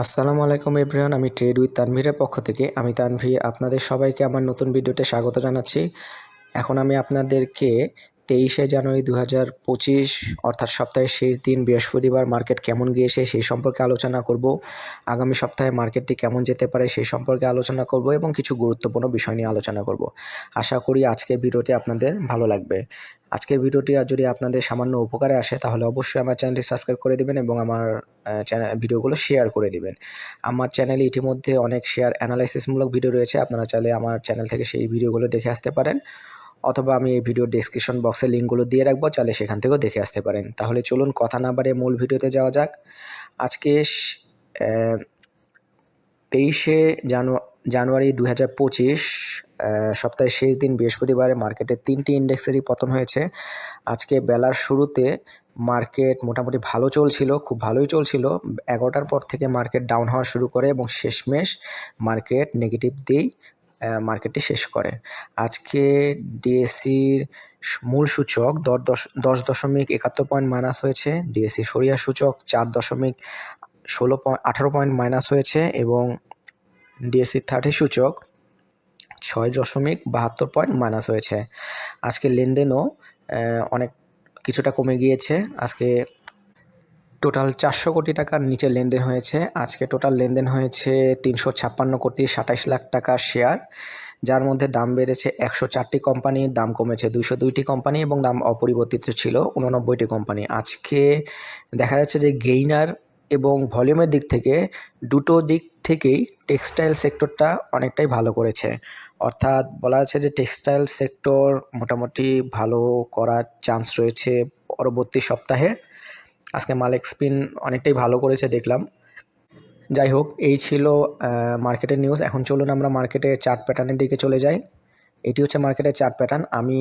আসসালামু আলাইকুম এভরিওয়ান, আমি ট্রেড উইথ তানভীরের পক্ষ থেকে। আমি তানভীর, আপনাদের সবাইকে আমার নতুন ভিডিওতে স্বাগত জানাচ্ছি। এখন আমি আপনাদেরকে তেইশে জানুয়ারি দু হাজার পঁচিশ, অর্থাৎ সপ্তাহের শেষ দিন বৃহস্পতিবার মার্কেট কেমন গিয়েছে সেই সম্পর্কে আলোচনা করব। আগামী সপ্তাহে মার্কেটটি কেমন যেতে পারে সেই সম্পর্কে আলোচনা করব এবং কিছু গুরুত্বপূর্ণ বিষয় নিয়ে আলোচনা করব। আশা করি আজকের ভিডিওটি আপনাদের ভালো লাগবে। আজকের ভিডিওটি যদি আপনাদের সামান্য উপকারে আসে, তাহলে অবশ্যই আমার চ্যানেলটি সাবস্ক্রাইব করে দেবেন এবং আমার চ্যানেল, ভিডিওগুলো শেয়ার করে দেবেন। আমার চ্যানেলে ইতিমধ্যে অনেক শেয়ার অ্যানালাইসিসমূলক ভিডিও রয়েছে, আপনারা চাইলে আমার চ্যানেল থেকে সেই ভিডিওগুলো দেখে আসতে পারেন। অথবা আমি এই ভিডিও ডিসক্রিপশন বক্সে লিঙ্কগুলো দিয়ে রাখব, চাইলে সেখান থেকেও দেখে আসতে পারেন। তাহলে চলুন কথা না বাড়ে মূল ভিডিওতে যাওয়া যাক। আজকে তেইশে জানু, জানুয়ারি দু হাজার পঁচিশ সপ্তাহের শেষ দিন বৃহস্পতিবারে মার্কেটের তিনটি ইন্ডেক্সেরই পতন হয়েছে। আজকে বেলার শুরুতে মার্কেট মোটামুটি ভালো চলছিল, খুব ভালোই চলছিল। এগারোটার পর থেকে মার্কেট ডাউন হওয়া শুরু করে এবং শেষমেশ মার্কেট নেগেটিভ দিয়েই মার্কেটটি শেষ করে। আজকে ডিএসসির মূল সূচক দশ দশ দশ দশমিক একাত্তর পয়েন্ট মাইনাস হয়েছে। ডিএসসি সরিয়া সূচক চার দশমিক ষোলো পয়েন্ট আঠারো পয়েন্ট মাইনাস হয়েছে এবং ডিএসসি থার্টি সূচক ছয় দশমিক বাহাত্তর পয়েন্ট মাইনাস হয়েছে। আজকে লেনদেনও অনেক কিছুটা কমে গিয়েছে। আজকে টোটাল চারশো কোটি টাকার নিচে লেনদেন হয়েছে। আজকে টোটাল লেনদেন হয়েছে তিনশো ছাপ্পান্ন কোটি সাতাইশ লাখ টাকার শেয়ার, যার মধ্যে দাম বেড়েছে একশো চারটি কোম্পানির দাম কমেছে দুইশো দুইটি কোম্পানি এবং দাম অপরিবর্তিত ছিল উননব্বইটি কোম্পানি। আজকে দেখা যাচ্ছে যে গেইনার এবং ভলিউমের দিক থেকে দুটো দিক থেকেই টেক্সটাইল সেক্টরটা অনেকটাই ভালো করেছে। অর্থাৎ বলা যাচ্ছে যে টেক্সটাইল সেক্টর মোটামুটি ভালো করার চান্স রয়েছে পরবর্তী সপ্তাহে। আজকে মালেক স্পিন অনেকটাই ভালো করেছে দেখলাম। যাই হোক এই ছিল মার্কেটের নিউজ এখন চলুন আমরা মার্কেটের চার্ট প্যাটার্নের দিকে চলে যাই। এটি হচ্ছে মার্কেটের চার্ট প্যাটার্ন আমি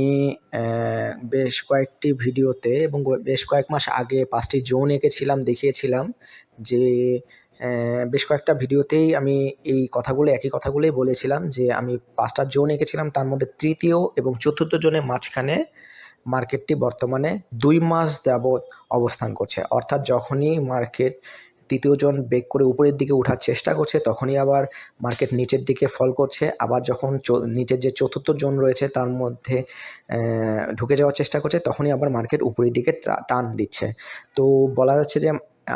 বেশ কয়েকটি ভিডিওতে এবং বেশ কয়েক মাস আগে পাঁচটি জোন এঁকেছিলাম, দেখিয়েছিলাম যে বেশ কয়েকটা ভিডিওতেই আমি এই কথাগুলো, একই কথাগুলোই বলেছিলাম যে, আমি পাঁচটা জোন এঁকেছিলাম, তার মধ্যে তৃতীয় এবং চতুর্থ জোনের মাঝখানে মার্কেটটি বর্তমানে দুই মাস যাবৎ অবস্থান করছে। অর্থাৎ যখনই মার্কেট তৃতীয় জন বেগ করে উপরের দিকে ওঠার চেষ্টা করছে, তখনই আবার মার্কেট নিচের দিকে ফল করছে। আবার যখন নিচের যে চতুর্থ জোন রয়েছে, তার মধ্যে ঢুকে যাওয়ার চেষ্টা করছে, তখনই আবার মার্কেট উপরের দিকে টান দিচ্ছে। তো বলা যাচ্ছে যে,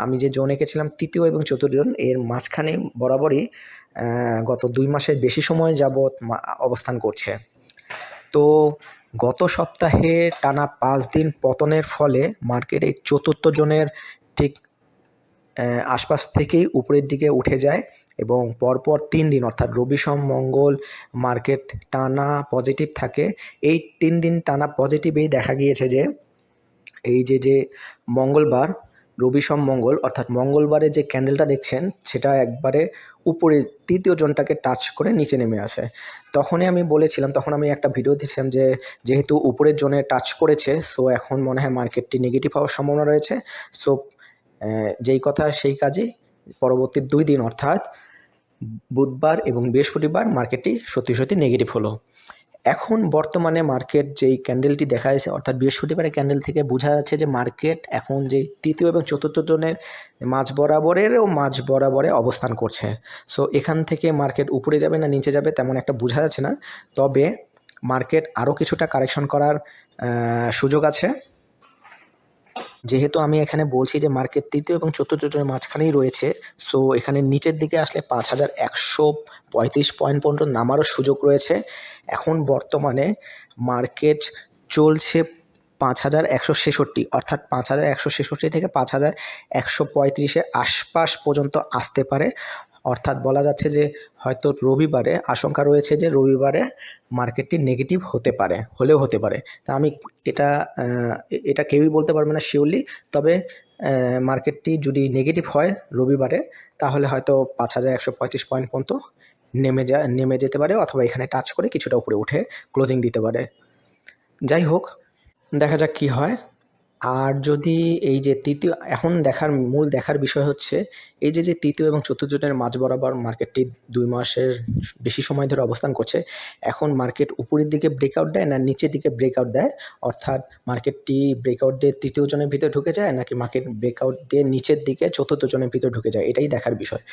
আমি যে জোন এঁকেছিলাম, তৃতীয় এবং চতুর্থ জোন, এর মাঝখানে বরাবরই গত দুই মাসের বেশি সময় যাবৎ অবস্থান করছে। তো গত সপ্তাহে টানা পাঁচ দিন পতনের ফলে মার্কেট এই চতুর্থ জনের ঠিক আশপাশ থেকেই উপরের দিকে উঠে যায় এবং পরপর তিন দিন, অর্থাৎ রবি সোম, মঙ্গল মার্কেট টানা পজিটিভ থাকে। এই তিন দিন টানা পজিটিভেই দেখা গিয়েছে যে, এই যে যে মঙ্গলবার রবি সোম মঙ্গল, অর্থাৎ মঙ্গলবারে যে ক্যান্ডেলটা দেখছেন, সেটা একবারে উপরে তৃতীয় জনটাকে টাচ করে নিচে নেমে আসে। তখনই আমি বলেছিলাম, তখন আমি একটা ভিডিও দিয়েছিলাম যে, যেহেতু উপরের জনে টাচ করেছে সো এখন মনে হয় মার্কেটটি নেগেটিভ হওয়ার সম্ভাবনা রয়েছে। সো যেই কথা, সেই কাজে পরবর্তী দুই দিন, অর্থাৎ বুধবার এবং বৃহস্পতিবার মার্কেটটি সত্যি সত্যি নেগেটিভ হলো। এখন বর্তমানে মার্কেট যেই ক্যান্ডেলটি দেখা যাচ্ছে, অর্থাৎ বৃহস্পতিবারের ক্যান্ডেল থেকে বোঝা যাচ্ছে যে মার্কেট এখন যে তৃতীয় এবং চতুর্থ জনের মাঝ বরাবরেরও মাঝ বরাবরে অবস্থান করছে। সো এখান থেকে মার্কেট উপরে যাবে না নিচে যাবে তেমন একটা বোঝা যাচ্ছে না। তবে মার্কেট আরও কিছুটা কারেকশন করার সুযোগ আছে। যেহেতু আমি এখানে বলছি যে মার্কেট তৃতীয় এবং চতুর্থ জনের মাঝখানেই রয়েছে সো এখানে নিচের দিকে আসলে পাঁচ হাজার একশো পঁয়ত্রিশ পয়েন্ট পর্যন্ত নামারও সুযোগ রয়েছে। এখন বর্তমানে মার্কেট চলছে পাঁচ হাজার একশো ছেষট্টি, অর্থাৎ পাঁচ হাজার একশো ছেষট্টি থেকে পাঁচ হাজার একশো পঁয়ত্রিশের আশপাশ পর্যন্ত আসতে পারে। অর্থাৎ বলা যাচ্ছে যে হয়তো রবিবারে আশঙ্কা রয়েছে যে রবিবারে মার্কেটটি নেগেটিভ হতে পারে, হলেও হতে পারে। তা আমি এটা এটা কেউই বলতে পারবে না শিওরলি তবে মার্কেটটি যদি নেগেটিভ হয় রবিবারে, তাহলে হয়তো পাঁচ হাজার একশো পঁয়ত্রিশ পয়েন্ট পর্যন্ত নেমে যা নেমে যেতে পারে অথবা এখানে টাচ করে কিছুটা উপরে উঠে ক্লোজিং দিতে পারে। যাই হোক, দেখা যাক কী হয়। আর যদি এই যে তৃতীয়, এখন দেখার, মূল দেখার বিষয় হচ্ছে, এই যে যে তৃতীয় এবং চতুর্থ মাঝ বরাবর মার্কেটটি দুই মাসের বেশি সময় ধরে অবস্থান করছে, এখন মার্কেট উপরের দিকে ব্রেকআউট দেয় না নিচের দিকে ব্রেকআউট দেয়? অর্থাৎ মার্কেটটি ব্রেকআউট দিয়ে তৃতীয় জনের ভিতরে ঢুকে যায় নাকি মার্কেট ব্রেকআউট দিয়ে নিচের দিকে চতুর্থ জনের ভিতরে ঢুকে যায়? এটাই দেখার বিষয়।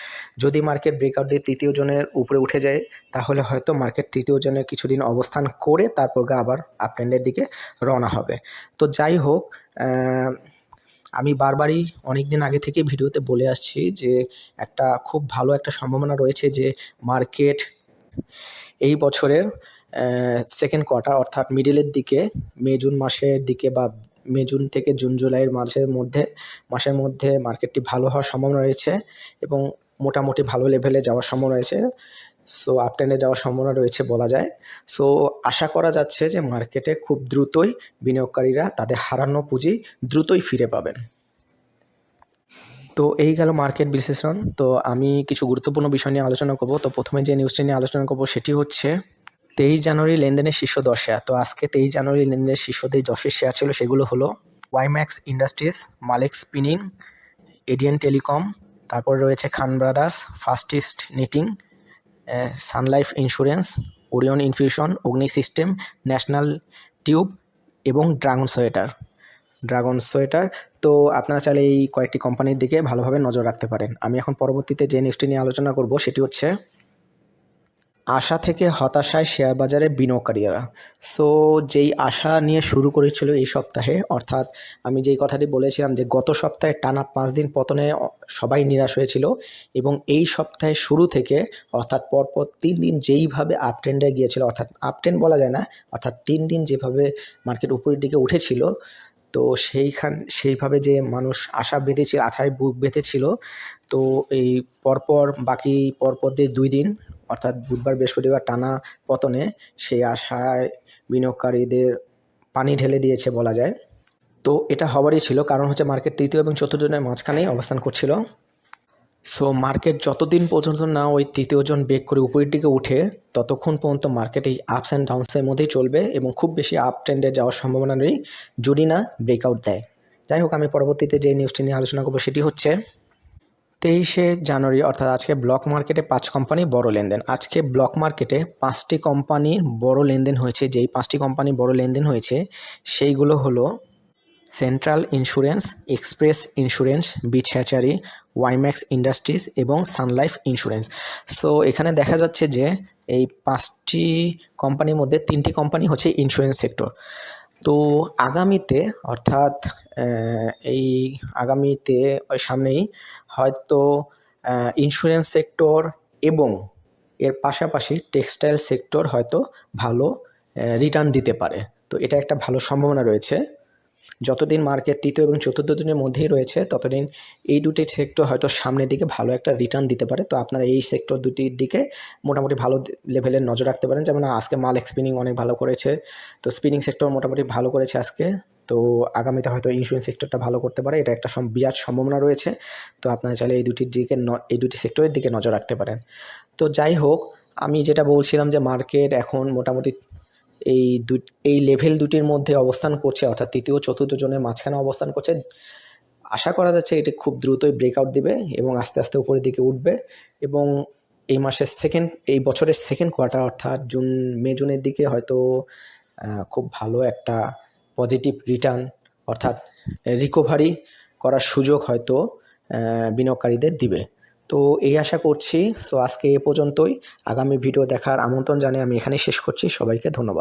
যদি মার্কেট ব্রেকআউট দিয়ে তৃতীয় জনের উপরে উঠে যায়, তাহলে হয়তো মার্কেট তৃতীয় জনের কিছুদিন অবস্থান করে তারপর আবার আপট্রেন্ডের দিকে রওনা হবে। তো যাই হোক আমি বারবারই অনেক দিন আগে থেকে ভিডিওতে বলে আসছি যে একটা খুব ভালো একটা সম্ভাবনা রয়েছে যে মার্কেট এই বছরের সেকেন্ড কোয়ার্টার অর্থাৎ মিডিলের দিকে, মে, জুন মাসের দিকে বা মে, জুন থেকে জুন, জুলাইয়ের মাসের মধ্যে মাসের মধ্যে মার্কেটটি ভালো হওয়ার সম্ভাবনা রয়েছে এবং মোটামুটি ভালো লেভেলে যাওয়ার সম্ভাবনা রয়েছে। সো আপট্রেন্ডে যাওয়ার সম্ভাবনা রয়েছে বলা যায়। সো আশা করা যাচ্ছে যে মার্কেটে খুব দ্রুতই বিনিয়োগকারীরা তাদের হারানো পুঁজি দ্রুতই ফিরে পাবেন। তো এই গেল মার্কেট বিশ্লেষণ। তো আমি কিছু গুরুত্বপূর্ণ বিষয় নিয়ে আলোচনা করব। তো প্রথমে যে নিউজটি নিয়ে আলোচনা করব সেটি হচ্ছে, তেইশ জানুয়ারি লেনদেনের শীর্ষ দশ শেয়ার তো আজকে তেইশ জানুয়ারি লেনদেনের শীর্ষ যে দশের শেয়ার ছিল সেগুলো হলো WiMAX industries Malek spinning এডিয়ান telecom তারপর রয়েছে Khan brothers ফার্স্টিস্ট knitting Sunlife insurance Orion infusion Agni system national tube এবং ড্রাগন সোয়েটার ড্রাগন সোয়েটার তো আপনারা চাইলে এই কয়েকটি কোম্পানির দিকে ভালোভাবে নজর রাখতে পারেন। আমি এখন পরবর্তীতে যে নিউজটি নিয়ে আলোচনা করব, সেটি হচ্ছে আশা থেকে হতাশায় শেয়ার বাজারে বিনিয়োগকারীরা। সো যেই আশা নিয়ে শুরু করেছিল এই সপ্তাহে, অর্থাৎ আমি যেই কথাটি বলেছিলাম যে গত সপ্তাহে টানা পাঁচ দিন পতনে সবাই নিরাশ হয়েছিল এবং এই সপ্তাহে শুরু থেকে, অর্থাৎ পরপর তিন দিন যেইভাবে আপ ট্রেন্ডে গিয়েছিল, অর্থাৎ আপ ট্রেন্ড বলা যায় না, অর্থাৎ তিন দিন যেভাবে মার্কেট উপরের দিকে উঠেছিল, তো সেইখান, সেইভাবে যে মানুষ আশা বেঁধেছিল, আশায় বুক বেঁধেছিল, তো এই পরপর বাকি পরপর দিয়ে দুই দিন অর্থাৎ বুধবার বৃহস্পতিবার টানা পতনে সেই আশায় বিনিয়োগকারীদের পানি ঢেলে দিয়েছে বলা যায়। তো এটা হবারই ছিল, কারণ হচ্ছে মার্কেট তৃতীয় এবং চতুর্থ জনের মাঝখানেই অবস্থান করছিল। সো মার্কেট যতদিন পর্যন্ত না ওই তৃতীয় জন ব্রেক করে উপরের দিকে উঠে, ততক্ষণ পর্যন্ত মার্কেট এই আপস অ্যান্ড ডাউনসের মধ্যেই চলবে এবং খুব বেশি আপ ট্রেন্ডে যাওয়ার সম্ভাবনা নেই, যদি না ব্রেকআউট দেয়। যাই হোক, আমি পরবর্তীতে যে নিউজটি নিয়ে আলোচনা করব সেটি হচ্ছে তেইশে জানুয়ারি, অর্থাৎ আজকে ব্লক মার্কেটে পাঁচ কোম্পানি বড় লেনদেন। আজকে ব্লক মার্কেটে পাঁচটি কোম্পানির বড় লেনদেন হয়েছে। যেই পাঁচটি কোম্পানি বড় লেনদেন হয়েছে, সেইগুলো হলো central insurance express insurance beach hatchery WiMAX industries এবং সানলাইফ ইন্স্যুরেন্স সো এখানে দেখা যাচ্ছে যে এই পাঁচটি কোম্পানির মধ্যে তিনটি কোম্পানি হচ্ছে ইন্স্যুরেন্স সেক্টর তো আগামীতে, অর্থাৎ এই আগামীতে ওই সামনেই হয়তো ইন্স্যুরেন্স সেক্টর এবং এর পাশাপাশি টেক্সটাইল সেক্টর হয়তো ভালো রিটার্ন দিতে পারে। তো এটা একটা ভালো সম্ভাবনা রয়েছে। যতদিন মার্কেট তৃতীয় এবং চতুর্থ দিনের মধ্যেই রয়েছে, ততদিন এই দুটি সেক্টর হয়তো সামনের দিকে ভালো একটা রিটার্ন দিতে পারে। তো আপনারা এই সেক্টর দুটির দিকে মোটামুটি ভালো লেভেলের নজর রাখতে পারেন। যেমন আজকে মাল স্পিনিং অনেক ভালো করেছে। তো স্পিনিং সেক্টর মোটামুটি ভালো করেছে আজকে। তো আগামীতে হয়তো ইন্স্যুরেন্স সেক্টরটা ভালো করতে পারে। এটা একটা বিরাট সম্ভাবনা রয়েছে। তো আপনারা চাইলে এই দুটির দিকে এই দুটি সেক্টরের দিকে নজর রাখতে পারেন। তো যাই হোক, আমি যেটা বলছিলাম যে মার্কেট এখন মোটামুটি এই দু, এই লেভেল দুটির মধ্যে অবস্থান করছে, অর্থাৎ তৃতীয়, চতুর্থ জনের মাঝখানে অবস্থান করছে। আশা করা যাচ্ছে এটি খুব দ্রুতই ব্রেকআউট দিবে এবং আস্তে আস্তে উপরের দিকে উঠবে এবং এই মাসের সেকেন্ড এই বছরের সেকেন্ড কোয়ার্টার অর্থাৎ জুন, মে, জুনের দিকে হয়তো খুব ভালো একটা পজিটিভ রিটার্ন অর্থাৎ রিকভারি করার সুযোগ হয়তো বিনিয়োগকারীদের দিবে। তো এই আশা করছি সো আজকে এ পর্যন্তই। আগামী ভিডিও দেখার আমন্ত্রণ জানিয়ে আমি এখানেই শেষ করছি। সবাইকে ধন্যবাদ।